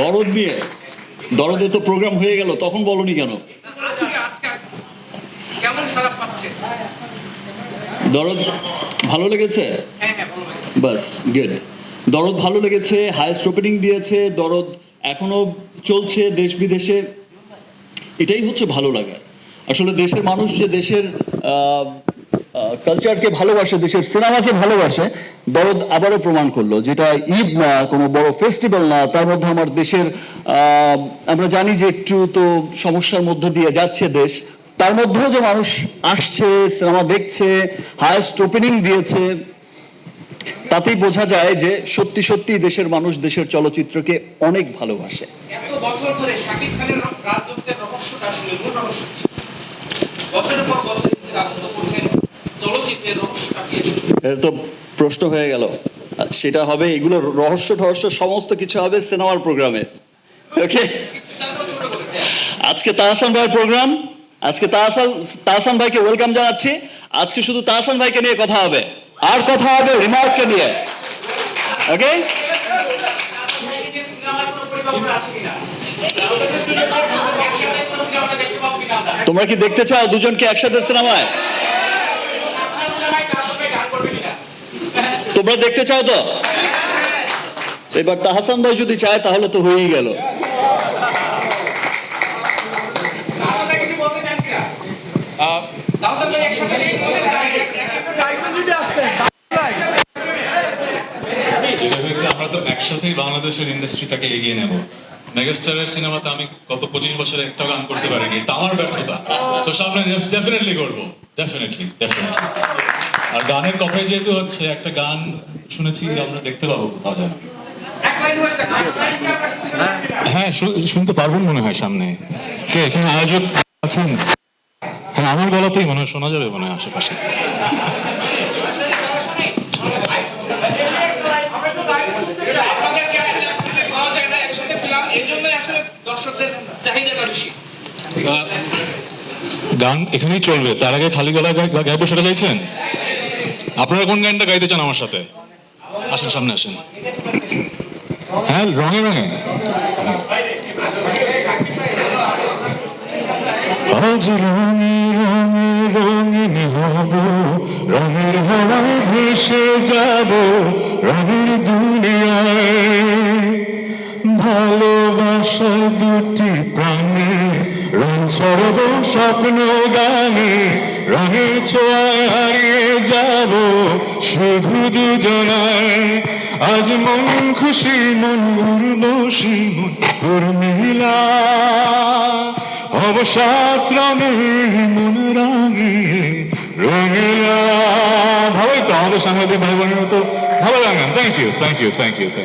দরদ নিয়ে, দরদে তো প্রোগ্রাম হয়ে গেল, তখন বলনি কেন? দরদ ভালো লেগেছে? বাস গুড দরদ ভালো লেগেছে হায়েস্ট ওপেনিং দিয়েছে, দরদ এখনও চলছে দেশ বিদেশে। এটাই হচ্ছে ভালো লাগা। আসলে দেশের মানুষ যে দেশের কালচারকে ভালোবাসে, দেশের সিনেমাকে ভালোবাসে, দরদ আবারও প্রমাণ করল যেটা ঈদ না, কোনো বড় ফেস্টিভ্যাল না, তার মধ্যে আমার দেশের আমরা জানি যে একটু তো সমস্যার মধ্যে দিয়ে যাচ্ছে দেশ, তার মধ্যেও যে মানুষ আসছে সিনেমা দেখছে হায়েস্ট ওপেনিং দিয়েছে, তাতেই বোঝা যায় যে সত্যি সত্যি দেশের মানুষ দেশের চলচ্চিত্রকে অনেক ভালোবাসে। পর বছর এটা তো প্রশ্ন হয়ে গেল। সেটা হবে এগুলো রহস্য টহস্য সমস্ত কিছু হবে সিনেমার প্রোগ্রামে। ওকে। আজকে তাহসান ভাইয়ের প্রোগ্রাম। আজকে তাহসান তাহসান ভাইকে ওয়েলকাম জানাচ্ছি। আজকে শুধু তাহসান ভাইকে নিয়ে কথা হবে। আর কথা হবে রিমার্ককে নিয়ে। ওকে? তোমরা কি দেখতে চাও দুজনকে একসাথে সিনেমায় আপনার সিনেমায় কাজ হবে, গান করবে কিনা? তোমরা দেখতে চাও তো? এবার তাহসান ভাই যদি চায়, তাহলে তো হয়েই গেল। আমরা তো একসাথেই বাংলাদেশের ইন্ডাস্ট্রিটাকে এগিয়ে নেব। মেগাস্টারের সিনেমাতে আমি গত পঁচিশ বছরে একটা গান করতে পারিনি, এটা আমার ব্যর্থতা। সো সামনে ডেফিনেটলি করব। ডেফিনেটলি ডেফিনেটলি আর গানের কথাই যেহেতু হচ্ছে, একটা গান শুনেছি, আমরা দেখতে পাবো কোথাও যেন। হয়ে শুনতে পারবেন মনে হয় সামনে। কে, এখানে আয়োজক আছেন? হ্যাঁ আমার গলাতেই মনে হয় শোনা যাবে মনে হয় আশেপাশে। গান এখানেই চলবে। তার আগে খালি গলা গাই- গাইবো সেটা চাইছেন? আপনারা কোন গানটা গাইতে চান আমার সাথে? আসেন, সামনে আসেন। হ্যাঁ রঙে রঙে। আজ রঙে রঙে রঙিন হব রঙের হওয়ায় ভেসে যাব, রঙের সরব স্বপ্ন গানে রঙের ছোঁয়ায় হারিয়ে যাব শুধু দুজনায় আজ মন খুশি, মন উর্বশী মন উর্মিলা অবসাদ রঙে মন রাঙে, রঙিলা। ভালোই তো আমাদের সাংবাদিক ভাই বোনের মতো। ভালো গান thank you thank you thank you thank